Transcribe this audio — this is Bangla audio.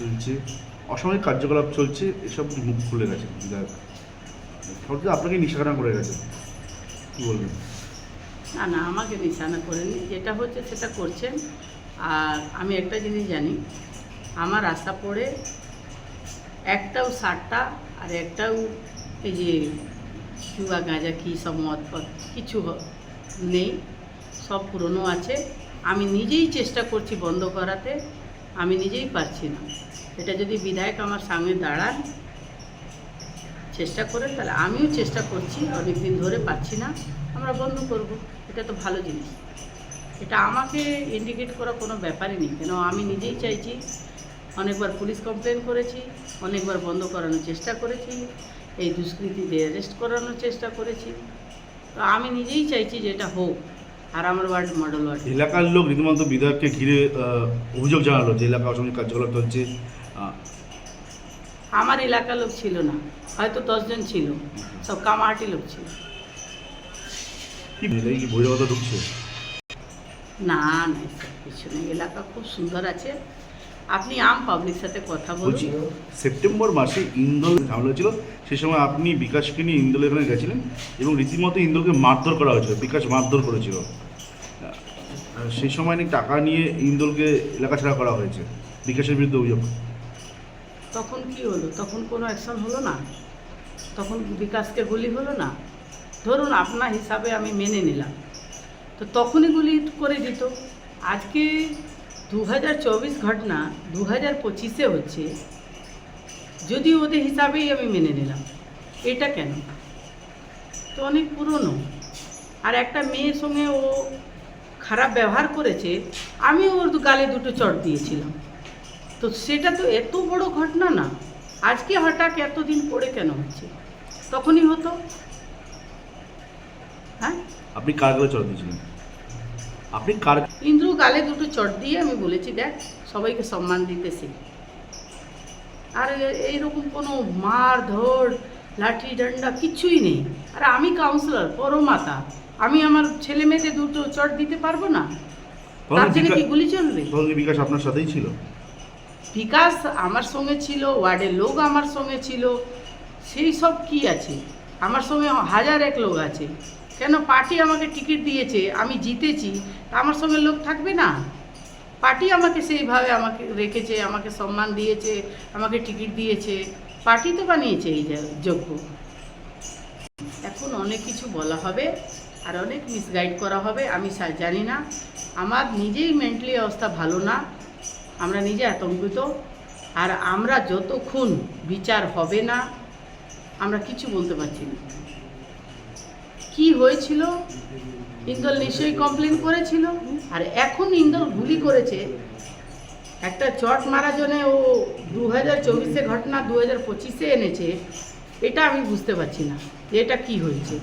চলছে, অসামরিক কার্যকলাপ চলছে, এসব মুখ খুলে গেছে। বিধায়ক সরকার আপনাকে নিশানা করে গেছে। কি বলবেন? না না, আমাকে নিশানা করেনি। যেটা হচ্ছে সেটা করছেন। আর আমি একটা জিনিস জানি, আমার আশা পড়ে একটাও সারটা আর একটাও এই যে চুয়া গাঁজা কী সব মদ কিছু নেই। সব পুরনো আছে। আমি নিজেই চেষ্টা করছি বন্ধ করাতে। আমি নিজেই পারছি না। এটা যদি বিধায়ক আমার সামনে দাঁড়ান, চেষ্টা করেন, তাহলে আমিও চেষ্টা করছি অনেক দিন ধরে পাচ্ছি না, আমরা বন্ধ করব। এটা তো ভালো জিনিস। এটা আমাকে ইন্ডিকেট করা কোনো ব্যাপারই নেই। কেন আমি নিজেই চাইছি, অনেকবার পুলিশ কমপ্লেন করেছি, অনেকবার বন্ধ করানোর চেষ্টা করেছি, এই দুষ্কৃতীদের অ্যারেস্ট করানোর চেষ্টা করেছি। তো আমি নিজেই চাইছি যে এটা হোক। আর আমার ওয়ার্ড মডেল ওয়ার্ড এলাকার লোক রীতিমতো বিধায়ককে ঘিরে অভিযোগ জানালো যে এলাকা অসামরিক কার্যকলাপ চলছে। আমার এলাকার লোক ছিল না হয়তো দশজন ছিল সব কামাহাটি লোক ছিল। কি বহিরাগত ঢুকছে। না না এসব কিছু নেই। এলাকা খুব সুন্দর আছে। আপনি আম পাবলিক সাথে কথা বলছি সেপ্টেম্বর মাসে ইন্দোল ঝামেলা ছিল সেই সময় আপনি বিকাশকে নিয়ে ইন্দোল এখানে গেছিলেন এবং রীতিমতো ইন্দোলকে মারধর করা হয়েছিল। বিকাশ মারধর করেছিল। সেই সময় নাকি টাকা নিয়ে ইন্দোলকে এলাকা ছাড়া করা হয়েছে। বিকাশের বিরুদ্ধে অভিযোগ। তখন কি হলো? তখন কোনো অ্যাকশন হলো না? তখন বিকাশকে গুলি হলো না? ধরুন আপনার হিসাবে আমি মেনে নিলাম। তো তখনই গুলি করে দিত। আজকে দু হাজার চব্বিশ ঘটনা দু হাজার পঁচিশে হচ্ছে। যদি ওদের হিসাবেই আমি মেনে নিলাম। এটা কেন? তো অনেক পুরনো। আর একটা মেয়ের সঙ্গে ও খারাপ ব্যবহার করেছে আমি ওর গালে দুটো চট দিয়েছিলাম। তো সেটা তো এত বড় ঘটনা না। আজকে হঠাৎ এতদিন পরে কেন হচ্ছে? তখনই হতো। হ্যাঁ? আপনি কার গালে চড় দিয়েছিলেন? আপনি কার ইন্দ্র গালে দুটো চট দিয়ে আমি বলেছি দেখ সবাইকে সম্মান দিতে শিখ আর এইরকম কোনো মার ধর লাঠি ডান্ডা কিছুই নেই। আর আমি কাউন্সিলর পরমাতা। আমি আমার ছেলে মেয়েকে দুটো চট দিতে পারব না? তার জন্য কি গুলি চলবে? বিকাশ আপনার সাথেই ছিল? বিকাশ আমার সঙ্গে ছিল ওয়ার্ডের লোক আমার সঙ্গে ছিল। সেই সব কি আছে? আমার সঙ্গে হাজার এক লোক আছে। কেন পার্টি আমাকে টিকিট দিয়েছে? আমি জিতেছি। তা আমার সঙ্গে লোক থাকবে না? পার্টি আমাকে সেইভাবে আমাকে রেখেছে, আমাকে সম্মান দিয়েছে, আমাকে টিকিট দিয়েছে। পার্টি তো বানিয়েছে এই যোগ্য এখন অনেক কিছু বলা হবে আর অনেক মিসগাইড করা হবে, আমি জানি না। আমার নিজেই মেন্টালি অবস্থা ভালো না, আমরা নিজে আতঙ্কিত। আর আমরা যতক্ষণ বিচার হবে না, আমরা কিছু বলতে পারছি না। কি হয়েছিল? ইন্দল নিশ্চয়ই কমপ্লেন করেছিল। আর এখন ইন্দল গুলি করেছে। একটা চট মারা জন্যে ও দু হাজার চব্বিশে ঘটনা দু হাজার পঁচিশে এনেছে, এটা আমি বুঝতে পারছি না যে এটা কি হয়েছে।